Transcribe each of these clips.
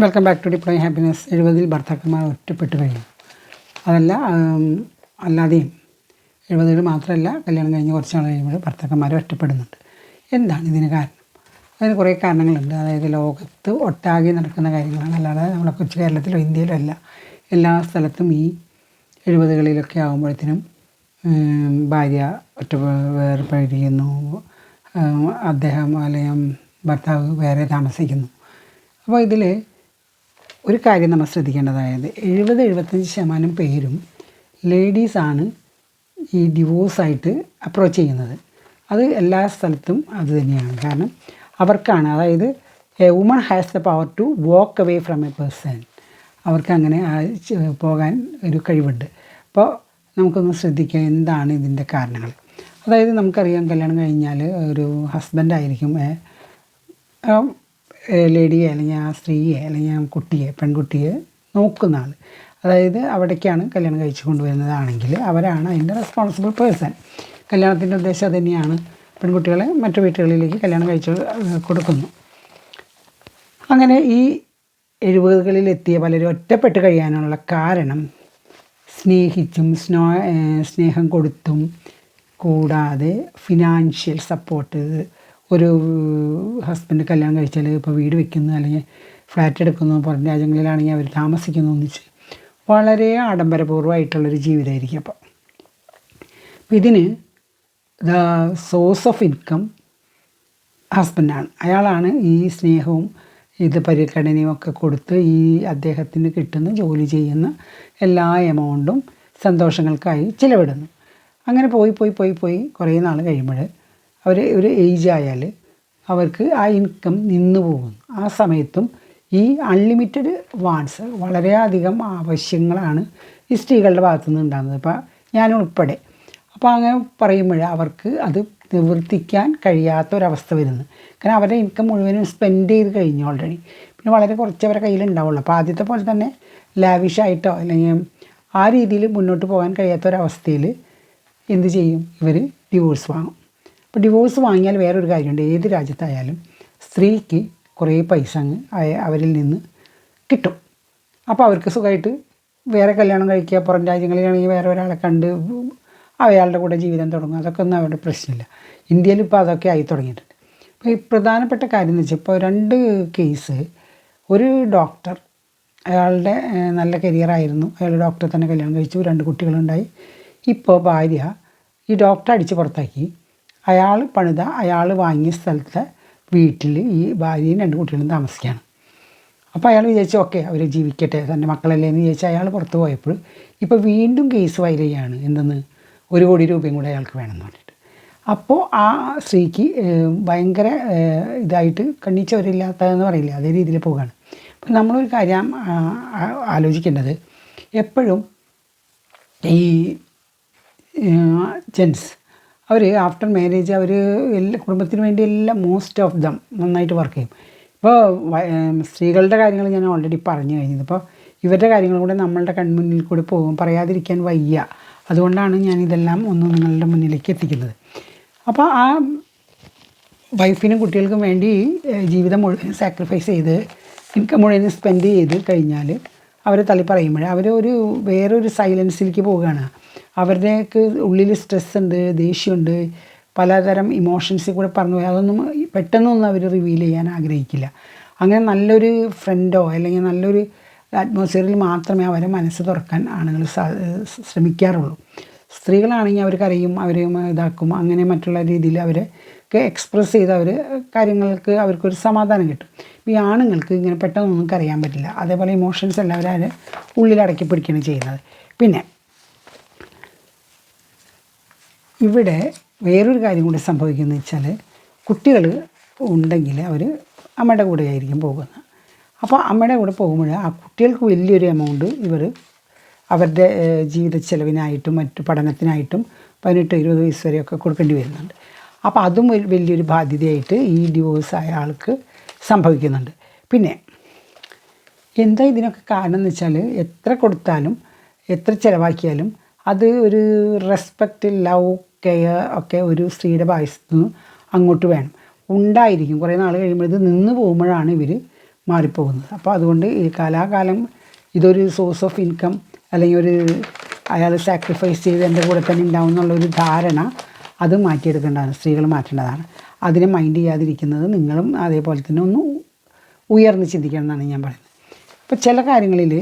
Welcome back to deploy happiness എഴുപതിൽ ഭർത്താക്കന്മാർ ഒറ്റപ്പെട്ട് കഴിഞ്ഞു. അതല്ല അല്ലാതെയും എഴുപതിൽ മാത്രമല്ല കല്യാണം കഴിഞ്ഞ് കുറച്ച് നാൾ കഴിയുമ്പോൾ ഭർത്താക്കന്മാർ ഒറ്റപ്പെടുന്നുണ്ട്. എന്താണ് ഇതിന് കാരണം? അതിന് കുറേ കാരണങ്ങളുണ്ട്. അതായത് ലോകത്ത് ഒട്ടാകെ നടക്കുന്ന കാര്യങ്ങളാണ്. അല്ലാതെ നമ്മളെ കൊച്ചു കേരളത്തിലോ ഇന്ത്യയിലോ അല്ല. എല്ലാ സ്ഥലത്തും ഈ എഴുപതുകളിലൊക്കെ ആകുമ്പോഴത്തേനും ഭാര്യ ഒറ്റ ഉം, അദ്ദേഹം അല്ലെങ്കിൽ ഭർത്താവ് വേറെ താമസിക്കുന്നു. അപ്പോൾ ഇതിൽ ഒരു കാര്യം നമ്മൾ ശ്രദ്ധിക്കേണ്ടതായത് എഴുപത് എഴുപത്തഞ്ച് ശതമാനം പേരും ലേഡീസാണ് ഈ ഡിവോഴ്സായിട്ട് അപ്രോച്ച് ചെയ്യുന്നത്. അത് എല്ലാ സ്ഥലത്തും അത് തന്നെയാണ്. കാരണം അവർക്കാണ് അതായത് a woman has the power to walk away from a person അവർക്ക് അങ്ങനെ പോകാൻ ഒരു കഴിവുണ്ട്. അപ്പോൾ നമുക്കൊന്ന് ശ്രദ്ധിക്കുക എന്താണ് ഇതിന്റെ കാരണങ്ങൾ. അതായത് നമുക്കറിയാം കല്യാണം കഴിഞ്ഞാൽ ഒരു ഹസ്ബൻഡായിരിക്കും ലേഡിയെ അല്ലെങ്കിൽ ആ സ്ത്രീയെ അല്ലെങ്കിൽ ആ കുട്ടിയെ പെൺകുട്ടിയെ നോക്കുന്ന ആൾ അതായത് അവിടേക്കാണ് കല്യാണം കഴിച്ചു കൊണ്ടുവരുന്നതാണെങ്കിൽ അവരാണ് അതിന്റെ റെസ്പോൺസിബിൾ പേഴ്സൺ കല്യാണത്തിന്റെ ഉദ്ദേശം തന്നെയാണ് പെൺകുട്ടികളെ മറ്റു വീട്ടുകളിലേക്ക് കല്യാണം കഴിച്ചു കൊടുക്കുന്നു. അങ്ങനെ ഈ എഴുപതുകളിൽ എത്തിയ പലരും ഒറ്റപ്പെട്ട് കഴിയാനുള്ള കാരണം സ്നേഹിച്ചും സ്നോ സ്നേഹം കൊടുത്തും കൂടാതെ ഫിനാൻഷ്യൽ സപ്പോർട്ട് ഒരു ഹസ്ബൻഡ് കല്യാണം കഴിച്ചാൽ ഇപ്പോൾ വീട് വെക്കുന്നു അല്ലെങ്കിൽ ഫ്ലാറ്റ് എടുക്കുന്നു പുറം രാജ്യങ്ങളിലാണെങ്കിൽ അവർ താമസിക്കുന്നു ഒന്നിച്ച് വളരെ ആഡംബരപൂർവമായിട്ടുള്ളൊരു ജീവിതമായിരിക്കും അപ്പോൾ ഇതിന് ദ സോഴ്സ് ഓഫ് ഇൻകം ഹസ്ബൻഡാണ് അയാളാണ് ഈ സ്നേഹവും ഇത് പരിഗണനയും ഒക്കെ കൊടുത്ത് ഈ അദ്ദേഹത്തിന് കിട്ടുന്ന ജോലി ചെയ്യുന്ന എല്ലാ എമൗണ്ടും സന്തോഷങ്ങൾക്കായി ചിലവിടുന്നു. അങ്ങനെ പോയി പോയി പോയി പോയി കുറേ നാൾ കഴിയുമ്പോൾ അവർ ഒരു ഏജ് ആയാൽ അവർക്ക് ആ ഇൻകം നിന്നു പോകുന്നു. ആ സമയത്തും ഈ അൺലിമിറ്റഡ് വാൺസ് വളരെയധികം ആവശ്യങ്ങളാണ് ഈ സ്ത്രീകളുടെ ഭാഗത്തു നിന്ന് ഉണ്ടാകുന്നത്. ഇപ്പോൾ ഞാൻ ഉൾപ്പെടെ. അപ്പോൾ അങ്ങനെ പറയുമ്പോൾ അവർക്ക് അത് നിവർത്തിക്കാൻ കഴിയാത്ത ഒരവസ്ഥ വരുന്നു. കാരണം അവരുടെ ഇൻകം മുഴുവനും സ്പെൻഡ് ചെയ്ത് കഴിഞ്ഞു ഓൾറെഡി പിന്നെ വളരെ കുറച്ച് അവരുടെ കയ്യിലുണ്ടാവുള്ളൂ. അപ്പോൾ ആദ്യത്തെ പോലെ തന്നെ ലാവിഷായിട്ടോ അല്ലെങ്കിൽ ആ രീതിയിൽ മുന്നോട്ട് പോകാൻ കഴിയാത്ത ഒരവസ്ഥയിൽ എന്ത് ചെയ്യും? ഇവർ ഡിവോഴ്സ് വാങ്ങും. അപ്പോൾ ഡിവോഴ്സ് വാങ്ങിയാൽ വേറൊരു കാര്യമുണ്ട്. ഏത് രാജ്യത്തായാലും സ്ത്രീക്ക് കുറേ പൈസ അങ്ങ് അവരിൽ നിന്ന് കിട്ടും. അപ്പോൾ അവർക്ക് സുഖമായിട്ട് വേറെ കല്യാണം കഴിക്കുക പുറം രാജ്യങ്ങളിലാണെങ്കിൽ വേറെ ഒരാളെ കണ്ട് അയാളുടെ കൂടെ ജീവിതം തുടങ്ങും അതൊക്കെ ഒന്നും അവരുടെ പ്രശ്നമില്ല. ഇന്ത്യയിൽ ഇപ്പോൾ അതൊക്കെ ആയി തുടങ്ങിയിട്ടുണ്ട്. അപ്പോൾ ഈ പ്രധാനപ്പെട്ട കാര്യം എന്ന് വെച്ചാൽ ഇപ്പോൾ രണ്ട് കേസ് ഒരു ഡോക്ടർ അയാളുടെ നല്ല നല്ല കരിയറായിരുന്നു അയാൾ ഡോക്ടറെ തന്നെ കല്യാണം കഴിച്ചു. രണ്ട് കുട്ടികളുണ്ടായി. ഇപ്പോൾ ഭാര്യ ഈ ഡോക്ടറെ അടിച്ച് പുറത്താക്കി. അയാൾ പണിത അയാൾ വാങ്ങിയ സ്ഥലത്തെ വീട്ടിൽ ഈ ഭാര്യയും രണ്ട് കുട്ടികളും താമസിക്കുകയാണ് അപ്പോൾ അയാൾ വിചാരിച്ചു ഓക്കെ അവർ ജീവിക്കട്ടെ തന്റെ മക്കളല്ലേ എന്ന് വിചാരിച്ച് അയാൾ പുറത്ത് പോയപ്പോൾ ഇപ്പോൾ വീണ്ടും കേസ് ഫയൽ ചെയ്യുകയാണ് എന്തെന്ന്? ഒരു കോടി രൂപയും കൂടെ അയാൾക്ക് വേണമെന്ന് പറഞ്ഞിട്ട്. അപ്പോൾ ആ സ്ത്രീക്ക് ഭയങ്കര ഇതായിട്ട് കണ്ണിച്ചവരില്ലാത്തതെന്ന് പറയില്ല അതേ രീതിയിൽ പോവുകയാണ്. അപ്പം നമ്മളൊരു കാര്യം ആലോചിക്കേണ്ടത് എപ്പോഴും ഈ ജെൻസ് അവർ ആഫ്റ്റർ മാരേജ് അവർ എല്ലാ കുടുംബത്തിന് വേണ്ടി എല്ലാം മോസ്റ്റ് ഓഫ് ദം നന്നായിട്ട് വർക്ക് ചെയ്യും. ഇപ്പോൾ സ്ത്രീകളുടെ കാര്യങ്ങൾ ഞാൻ ഓൾറെഡി പറഞ്ഞു കഴിഞ്ഞത്. ഇപ്പോൾ ഇവരുടെ കാര്യങ്ങൾ കൂടെ നമ്മളുടെ കൺമുന്നിൽ കൂടി പോകും. പറയാതിരിക്കാൻ വയ്യ. അതുകൊണ്ടാണ് ഞാൻ ഇതെല്ലാം ഒന്ന് നിങ്ങളുടെ മുന്നിലേക്ക് എത്തിക്കുന്നത്. അപ്പോൾ ആ വൈഫിനും കുട്ടികൾക്കും വേണ്ടി ജീവിതം മുഴുവൻ സാക്രിഫൈസ് ചെയ്ത് ഇൻകം മുഴുവൻ സ്പെൻഡ് ചെയ്ത് കഴിഞ്ഞാൽ അവർ തള്ളി പറയുമ്പോൾ അവർ ഒരു വേറൊരു സൈലൻസിലേക്ക് പോവുകയാണ്. അവരുടെയൊക്കെ ഉള്ളിൽ സ്ട്രെസ് ഉണ്ട് ദേഷ്യമുണ്ട് പലതരം ഇമോഷൻസിൽ കൂടെ പറഞ്ഞു പോയി. അതൊന്നും പെട്ടെന്നൊന്നും അവർ റിവീൽ ചെയ്യാൻ ആഗ്രഹിക്കില്ല. അങ്ങനെ നല്ലൊരു ഫ്രണ്ടോ അല്ലെങ്കിൽ നല്ലൊരു അറ്റ്മോസ്ഫിയറിൽ മാത്രമേ അവരെ മനസ്സ് തുറക്കാൻ ആണുങ്ങൾ ശ്രമിക്കാറുള്ളൂ. സ്ത്രീകളാണെങ്കിൽ അവർക്കറിയും അവർ ഇതാക്കും. അങ്ങനെ മറ്റുള്ള രീതിയിൽ അവരെ ഒക്കെ എക്സ്പ്രസ് ചെയ്ത് അവർ കാര്യങ്ങൾക്ക് അവർക്കൊരു സമാധാനം കിട്ടും. ഈ ആണുങ്ങൾക്ക് ഇങ്ങനെ പെട്ടെന്നൊന്നും കറിയാൻ പറ്റില്ല. അതേപോലെ ഇമോഷൻസ് എല്ലാവരും അവരെ ഉള്ളിൽ ഉള്ളിലടക്കി പിടിക്കുകയാണ് ചെയ്യുന്നത്. പിന്നെ ഇവിടെ വേറൊരു കാര്യം കൂടി സംഭവിക്കുന്നത് വെച്ചാൽ കുട്ടികൾ ഉണ്ടെങ്കിൽ അവർ അമ്മയുടെ കൂടെ ആയിരിക്കും പോകുന്നത്. അപ്പോൾ അമ്മയുടെ കൂടെ പോകുമ്പോൾ ആ കുട്ടികൾക്ക് വലിയൊരു എമൗണ്ട് ഇവർ അവരുടെ ജീവിത ചെലവിനായിട്ടും മറ്റു പഠനത്തിനായിട്ടും പതിനെട്ട് ഇരുപത് വയസ്സ് വരെയൊക്കെ കൊടുക്കേണ്ടി വരുന്നുണ്ട്. അപ്പോൾ അതും വലിയൊരു ബാധ്യതയായിട്ട് ഈ ഡിവോഴ്സ് ആയ ആൾക്ക് സംഭവിക്കുന്നുണ്ട്. പിന്നെ എന്താ ഇതിനൊക്കെ കാരണം എന്ന് വെച്ചാൽ എത്ര കൊടുത്താലും എത്ര ചിലവാക്കിയാലും അത് ഒരു റെസ്പെക്റ്റ് ലവ് കെയർ ഒക്കെ ഒരു സ്ത്രീയുടെ ഭാഗത്ത് നിന്ന് അങ്ങോട്ട് വേണം. ഉണ്ടായിരിക്കും. കുറേ നാൾ കഴിയുമ്പോൾ ഇത് നിന്ന് പോകുമ്പോഴാണ് ഇവർ മാറിപ്പോകുന്നത്. അപ്പോൾ അതുകൊണ്ട് ഈ കാലാകാലം ഇതൊരു സോഴ്സ് ഓഫ് ഇൻകം അല്ലെങ്കിൽ ഒരു അയാൾ സാക്രിഫൈസ് ചെയ്ത് എന്റെ കൂടെ തന്നെ ഉണ്ടാവും എന്നുള്ളൊരു ധാരണ അത് മാറ്റിയെടുക്കേണ്ടതാണ്. സ്ത്രീകൾ മാറ്റേണ്ടതാണ്. അതിനെ മൈൻഡ് ചെയ്യാതിരിക്കുന്നത് നിങ്ങളും അതേപോലെ തന്നെ ഒന്ന് ഉയർന്ന് ചിന്തിക്കണം എന്നാണ് ഞാൻ പറയുന്നത്. ഇപ്പോൾ ചില കാര്യങ്ങളിൽ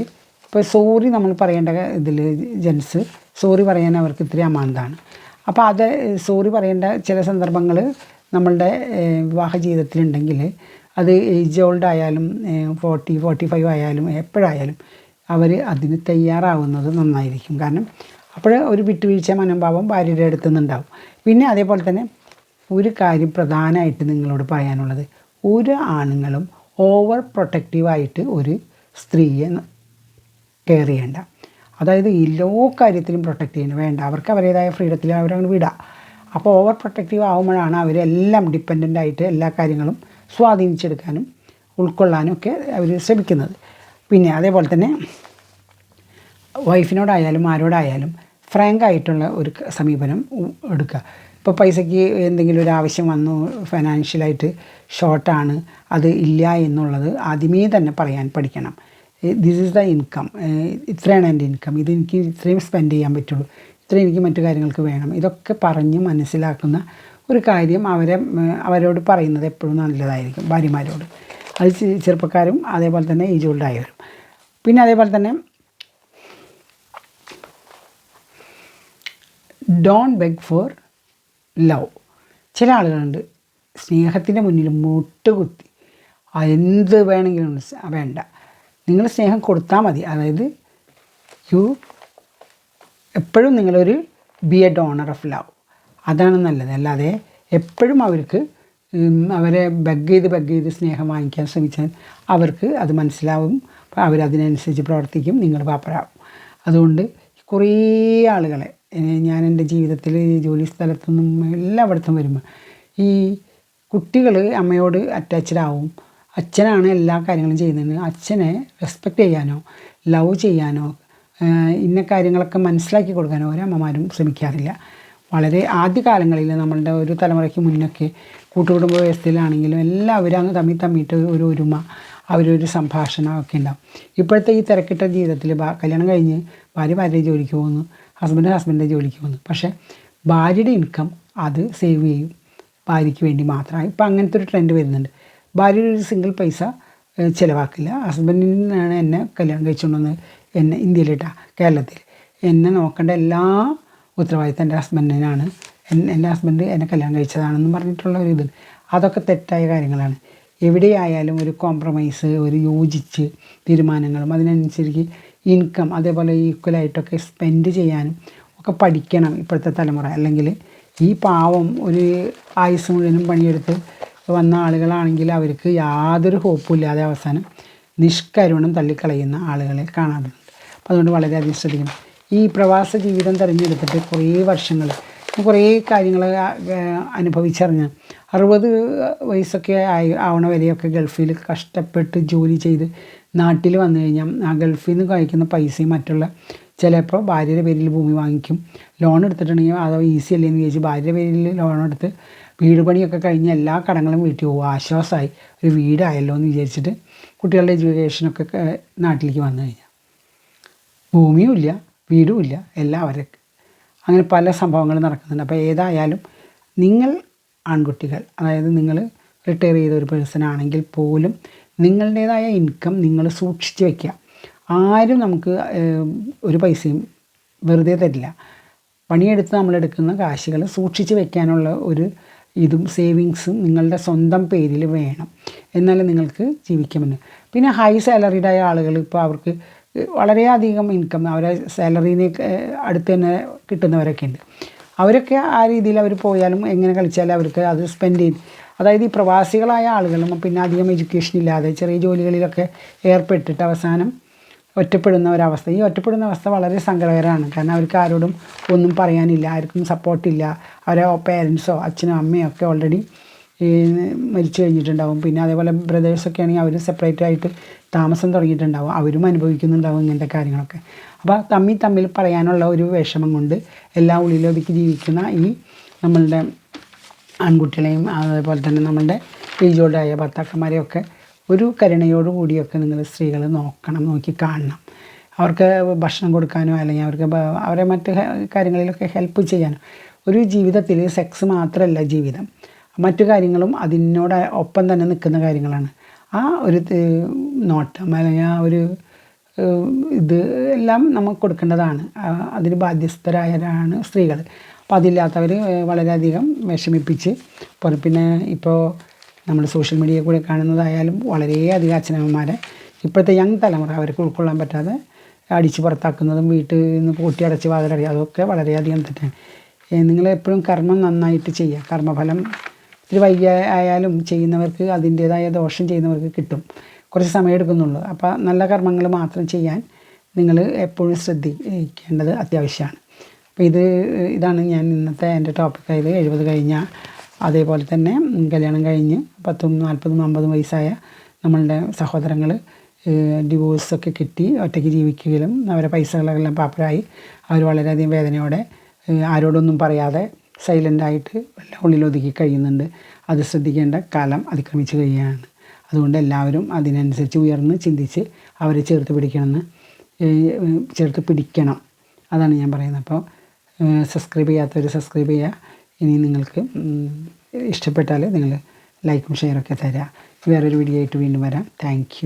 ഇപ്പോൾ സോറി നമ്മൾ പറയേണ്ട ഇതിൽ ജെൻസ് സോറി പറയാൻ അവർക്ക് ഇത്തിരി അമാന്താണ് അപ്പോൾ അത് സോറി പറയേണ്ട ചില സന്ദർഭങ്ങൾ നമ്മളുടെ വിവാഹ ജീവിതത്തിലുണ്ടെങ്കിൽ അത് ഏജ് ഓൾഡ് ആയാലും ഫോർട്ടി ഫോർട്ടി ഫൈവ് ആയാലും എപ്പോഴായാലും അവർ അതിന് തയ്യാറാവുന്നത് നന്നായിരിക്കും. കാരണം അപ്പോൾ ഒരു വിട്ടുവീഴ്ച മനോഭാവം ഭാര്യയുടെ അടുത്തു നിന്നുണ്ടാവും പിന്നെ അതേപോലെ തന്നെ ഒരു കാര്യം പ്രധാനമായിട്ട് നിങ്ങളോട് പറയാനുള്ളത്. ഒരു ആണുങ്ങളും ഓവർ പ്രൊട്ടക്റ്റീവായിട്ട് ഒരു സ്ത്രീയെ കെയർ ചെയ്യേണ്ട. അതായത് എല്ലാ കാര്യത്തിലും പ്രൊട്ടക്റ്റ് ചെയ്യണം. വേണ്ട അവർക്ക് അവരുടേതായ ഫ്രീഡത്തിൽ അവരങ്ങനെ വിടാം. അപ്പോൾ ഓവർ പ്രൊട്ടക്റ്റീവ് ആകുമ്പോഴാണ് അവരെല്ലാം ഡിപ്പെൻഡന്റ് ആയിട്ട് എല്ലാ കാര്യങ്ങളും സ്വാധീനിച്ചെടുക്കാനും ഉൾക്കൊള്ളാനും ഒക്കെ അവർ ശ്രമിക്കുന്നത്. പിന്നെ അതേപോലെ തന്നെ വൈഫിനോടായാലും ആരോടായാലും ഫ്രാങ്ക് ആയിട്ടുള്ള ഒരു സമീപനം എടുക്കുക. ഇപ്പോൾ പൈസയ്ക്ക് എന്തെങ്കിലും ഒരു ആവശ്യം വന്നു ഫൈനാൻഷ്യലായിട്ട് ഷോർട്ടാണ് അത് ഇല്ല എന്നുള്ളത് ആദ്യമേ തന്നെ പറയാൻ പഠിക്കണം. ദിസ് ഈസ് ദ ഇൻകം ഇത്രയാണ് എന്റെ ഇൻകം ഇത് എനിക്ക് ഇത്രയും സ്പെൻഡ് ചെയ്യാൻ പറ്റുള്ളൂ. ഇത്രയും എനിക്ക് മറ്റു കാര്യങ്ങൾക്ക് വേണം. ഇതൊക്കെ പറഞ്ഞ് മനസ്സിലാക്കുന്ന ഒരു കാര്യം അവരെ അവരോട് പറയുന്നത് എപ്പോഴും നല്ലതായിരിക്കും ഭാര്യമാരോട്. അത് ചെറുപ്പക്കാരും അതേപോലെ തന്നെ ഏജ് ഓൾഡായവരും പിന്നെ അതേപോലെ തന്നെ ഡോൺ ബെഗ് ഫോർ ലവ് ചില ആളുകളുണ്ട് സ്നേഹത്തിന്റെ മുന്നിൽ മുട്ടുകുത്തി. എന്ത് വേണമെങ്കിലും വേണ്ട. നിങ്ങൾ സ്നേഹം കൊടുത്താൽ മതി. അതായത് യു എപ്പോഴും നിങ്ങളൊരു be a donor of love അതാണ് നല്ലത്. അല്ലാതെ എപ്പോഴും അവർക്ക് അവരെ ബഗ് ചെയ്ത് ബഗ് ചെയ്ത് സ്നേഹം വാങ്ങിക്കാൻ ശ്രമിച്ചാൽ അവർക്ക് അത് മനസ്സിലാവും. അവരതിനനുസരിച്ച് പ്രവർത്തിക്കും. നിങ്ങൾ പാപ്പരാകും അതുകൊണ്ട് കുറേ ആളുകളെ ഞാൻ എന്റെ ജീവിതത്തിൽ ജോലി സ്ഥലത്തുനിന്നും എല്ലായിടത്തും വരുമ്പോൾ ഈ കുട്ടികൾ അമ്മയോട് അറ്റാച്ച്ഡ് ആവും. അച്ഛനാണ് എല്ലാ കാര്യങ്ങളും ചെയ്യുന്നത്. അച്ഛനെ റെസ്പെക്റ്റ് ചെയ്യാനോ ലവ് ചെയ്യാനോ ഇന്ന കാര്യങ്ങളൊക്കെ മനസ്സിലാക്കി കൊടുക്കാനോ ഒരമ്മമാരും ശ്രമിക്കാറില്ല. വളരെ ആദ്യ കാലങ്ങളിൽ നമ്മളുടെ ഒരു തലമുറയ്ക്ക് മുന്നൊക്കെ കൂട്ടുകുടുംബ വ്യവസ്ഥയിലാണെങ്കിലും എല്ലാവരും അങ്ങ് തമ്മി തമ്മിയിട്ട് ഒരു ഒരുമ അവരൊരു സംഭാഷണം ഒക്കെ ഉണ്ടാവും. ഇപ്പോഴത്തെ ഈ തിരക്കിട്ട ജീവിതത്തിൽ കല്യാണം കഴിഞ്ഞ് ഭാര്യ ഭാര്യ ജോലിക്ക് പോകുന്നു ഹസ്ബൻഡ് ഹസ്ബൻഡ് ജോലിക്ക് പോകുന്നു. പക്ഷേ ഭാര്യയുടെ ഇൻകം അത് സേവ് ചെയ്യും. ഭാര്യയ്ക്ക് വേണ്ടി മാത്രമാണ് ഇപ്പം അങ്ങനത്തെ ഒരു ട്രെൻഡ് വരുന്നുണ്ട്. ഭാര്യ ഒരു സിംഗിൾ പൈസ ചിലവാക്കില്ല. ഹസ്ബൻഡിൽ നിന്നാണ് എന്നെ കല്യാണം കഴിച്ചുകൊണ്ട് വന്ന് എന്നെ ഇന്ത്യയിലിട്ടാ കേരളത്തിൽ. എന്നെ നോക്കേണ്ട എല്ലാ ഉത്തരവാദിത്തം എന്റെ ഹസ്ബൻഡിനാണ് എൻ- എന്റെ ഹസ്ബൻഡ് എന്നെ കല്യാണം കഴിച്ചതാണെന്ന് പറഞ്ഞിട്ടുള്ള ഒരു ഇത്. അതൊക്കെ തെറ്റായ കാര്യങ്ങളാണ്. എവിടെയായാലും ഒരു കോംപ്രമൈസ് ഒരു യോജിച്ച് തീരുമാനങ്ങളും അതിനനുസരിച്ച് ഇൻകം അതേപോലെ ഈക്വലായിട്ടൊക്കെ സ്പെൻഡ് ചെയ്യാനും ഒക്കെ പഠിക്കണം ഇപ്പോഴത്തെ തലമുറ. അല്ലെങ്കിൽ ഈ പാവം ഒരു ആയുസ് മുഴുവനും പണിയെടുത്ത് വന്ന ആളുകളാണെങ്കിൽ അവർക്ക് യാതൊരു ഹോപ്പും ഇല്ലാതെ അവസാനം നിഷ്കരുണം തള്ളിക്കളയുന്ന ആളുകളെ കാണാറുണ്ട്. അപ്പോൾ അതുകൊണ്ട് വളരെയധികം ശ്രദ്ധിക്കണം. ഈ പ്രവാസ ജീവിതം തിരഞ്ഞെടുത്തിട്ട് കുറേ വർഷങ്ങൾ കുറേ കാര്യങ്ങൾ അനുഭവിച്ചറിഞ്ഞ് അറുപത് വയസ്സൊക്കെ ആയി ആവണ വരെയൊക്കെ ഗൾഫിൽ കഷ്ടപ്പെട്ട് ജോലി ചെയ്ത് നാട്ടിൽ വന്നു കഴിഞ്ഞാൽ ആ ഗൾഫിൽ നിന്ന് കഴിക്കുന്ന പൈസയും മറ്റുള്ള ചിലപ്പോൾ ഭാര്യയുടെ പേരിൽ ഭൂമി വാങ്ങിക്കും. ലോൺ എടുത്തിട്ടുണ്ടെങ്കിൽ അത് ഈസി അല്ലേ എന്ന് ചോദിച്ച് ഭാര്യയുടെ പേരിൽ ലോൺ എടുത്ത് വീട് പണിയൊക്കെ കഴിഞ്ഞ് എല്ലാ കടങ്ങളും വീട്ടിൽ പോകും ആശ്വാസമായി. ഒരു വീടായല്ലോ എന്ന് വിചാരിച്ചിട്ട് കുട്ടികളുടെ എഡ്യൂക്കേഷനൊക്കെ നാട്ടിലേക്ക് വന്നു കഴിഞ്ഞാൽ ഭൂമിയും ഇല്ല വീടും ഇല്ല എല്ലാവരും അങ്ങനെ പല സംഭവങ്ങളും നടക്കുന്നുണ്ട്. അപ്പോൾ ഏതായാലും നിങ്ങൾ ആൺകുട്ടികൾ അതായത് നിങ്ങൾ റിട്ടയർ ചെയ്ത ഒരു പേഴ്സൺ ആണെങ്കിൽ പോലും നിങ്ങളുടേതായ ഇൻകം നിങ്ങൾ സൂക്ഷിച്ച് വയ്ക്കുക ആരും നമുക്ക് ഒരു പൈസയും വെറുതെ തരില്ല. പണിയെടുത്ത് നമ്മളെടുക്കുന്ന കാശുകൾ സൂക്ഷിച്ച് വയ്ക്കാനുള്ള ഒരു ഇതും സേവിങ്സും നിങ്ങളുടെ സ്വന്തം പേരിൽ വേണം എന്നാലേ നിങ്ങൾക്ക് ജീവിക്കാൻ പിന്നെ ഹൈ സാലറിയുടെ ആയ ആളുകൾ ഇപ്പോൾ അവർക്ക് വളരെയധികം ഇൻകം അവരെ സാലറീനെ അടുത്ത് തന്നെ കിട്ടുന്നവരൊക്കെ ഉണ്ട്. അവരൊക്കെ ആ രീതിയിൽ അവർ പോയാലും എങ്ങനെ കളിച്ചാലും അവർക്ക് അത് സ്പെൻഡ് ചെയ്ത് അതായത് ഈ പ്രവാസികളായ ആളുകളും പിന്നെ അധികം എഡ്യൂക്കേഷൻ ഇല്ലാതെ ചെറിയ ജോലികളിലൊക്കെ ഏർപ്പെട്ടിട്ട് അവസാനം ഒറ്റപ്പെടുന്ന ഒരവസ്ഥ. ഈ ഒറ്റപ്പെടുന്ന അവസ്ഥ വളരെ സങ്കടകരമാണ്. കാരണം അവർക്ക് ആരോടും ഒന്നും പറയാനില്ല ആർക്കും സപ്പോർട്ടില്ല അവരെ പേരൻസോ അച്ഛനോ അമ്മയോ ഒക്കെ ഓൾറെഡി മരിച്ചു കഴിഞ്ഞിട്ടുണ്ടാവും. പിന്നെ അതേപോലെ ബ്രദേഴ്സൊക്കെ ആണെങ്കിൽ അവർ സെപ്പറേറ്റ് ആയിട്ട് താമസം തുടങ്ങിയിട്ടുണ്ടാവും. അവരും അനുഭവിക്കുന്നുണ്ടാവും ഇങ്ങനത്തെ കാര്യങ്ങളൊക്കെ. അപ്പോൾ തമ്മിൽ തമ്മിൽ പറയാനുള്ള ഒരു വിഷമം കൊണ്ട് എല്ലാ ഉള്ളിലൊതുക്കി ജീവിക്കുന്ന ഈ നമ്മളുടെ ആൺകുട്ടികളെയും അതേപോലെ തന്നെ നമ്മളുടെ ഏജ് ഓൾഡായ ഭർത്താക്കന്മാരെയൊക്കെ ഒരു കരുണയോടു കൂടിയൊക്കെ നിങ്ങൾ സ്ത്രീകൾ നോക്കണം നോക്കി കാണണം. അവർക്ക് ഭക്ഷണം കൊടുക്കാനോ അല്ലെങ്കിൽ അവർക്ക് അവരെ മറ്റ് കാര്യങ്ങളിലൊക്കെ ഹെൽപ്പ് ചെയ്യാനോ. ഒരു ജീവിതത്തിൽ സെക്സ് മാത്രമല്ല ജീവിതം. മറ്റു കാര്യങ്ങളും അതിനോട് ഒപ്പം തന്നെ നിൽക്കുന്ന കാര്യങ്ങളാണ്. ആ ഒരു നോട്ടം അല്ലെങ്കിൽ ആ ഒരു ഇത് എല്ലാം നമുക്ക് കൊടുക്കേണ്ടതാണ്. അതിന് ബാധ്യസ്ഥരായവരാണ് സ്ത്രീകൾ. അപ്പോൾ അതില്ലാത്തവർ വളരെയധികം വിഷമിപ്പിച്ച് പിന്നെ ഇപ്പോൾ നമ്മൾ സോഷ്യൽ മീഡിയയിൽ കൂടെ കാണുന്നതായാലും വളരെയധികം അച്ഛനമ്മമാരെ ഇപ്പോഴത്തെ യങ് തലമുറ അവർക്ക് ഉൾക്കൊള്ളാൻ പറ്റാതെ അടിച്ച് പുറത്താക്കുന്നതും വീട്ടിൽ നിന്ന് പൂട്ടി അടച്ച് വാതിലടി അതൊക്കെ വളരെയധികം തെറ്റാണ്. നിങ്ങൾ എപ്പോഴും കർമ്മം നന്നായിട്ട് ചെയ്യുക. കർമ്മഫലം ഇത്തിരി വൈകിയ ആയാലും ചെയ്യുന്നവർക്ക് അതിന്റേതായ ദോഷം ചെയ്യുന്നവർക്ക് കിട്ടും. കുറച്ച് സമയം എടുക്കുന്നുള്ളൂ അപ്പോൾ നല്ല കർമ്മങ്ങൾ മാത്രം ചെയ്യാൻ നിങ്ങൾ എപ്പോഴും ശ്രദ്ധിക്കേണ്ടത് അത്യാവശ്യമാണ്. അപ്പോൾ ഇത് ഇതാണ് ഞാൻ ഇന്നത്തെ എന്റെ ടോപ്പിക്കായത് എഴുപത് കഴിഞ്ഞ അതേപോലെ തന്നെ കല്യാണം കഴിഞ്ഞ് പത്തും നാൽപ്പതും അമ്പതും വയസ്സായ നമ്മളുടെ സഹോദരങ്ങൾ ഡിവോഴ്സൊക്കെ കിട്ടി ഒറ്റയ്ക്ക് ജീവിക്കുകയും അവരെ പൈസകളെല്ലാം പാപ്പരായി. അവർ വളരെയധികം വേദനയോടെ ആരോടൊന്നും പറയാതെ സൈലന്റായിട്ട് എല്ലാം ഉള്ളിലൊതുക്കി കഴിയുന്നുണ്ട്. അത് ശ്രദ്ധിക്കേണ്ട കാലം അതിക്രമിച്ച് കഴിയുകയാണ്. അതുകൊണ്ട് എല്ലാവരും അതിനനുസരിച്ച് ഉയർന്ന് ചിന്തിച്ച് അവരെ ചേർത്ത് പിടിക്കണമെന്ന് ചേർത്ത് പിടിക്കണം. അതാണ് ഞാൻ പറയുന്നത്. അപ്പോൾ സബ്സ്ക്രൈബ് ചെയ്യാത്തവർ സബ്സ്ക്രൈബ് ചെയ്യുക. ഇനി നിങ്ങൾക്ക് ഇഷ്ടപ്പെട്ടാൽ നിങ്ങൾ ലൈക്കും ഷെയറൊക്കെ തരാം. വേറൊരു വീഡിയോ ആയിട്ട് വീണ്ടും വരാം. താങ്ക്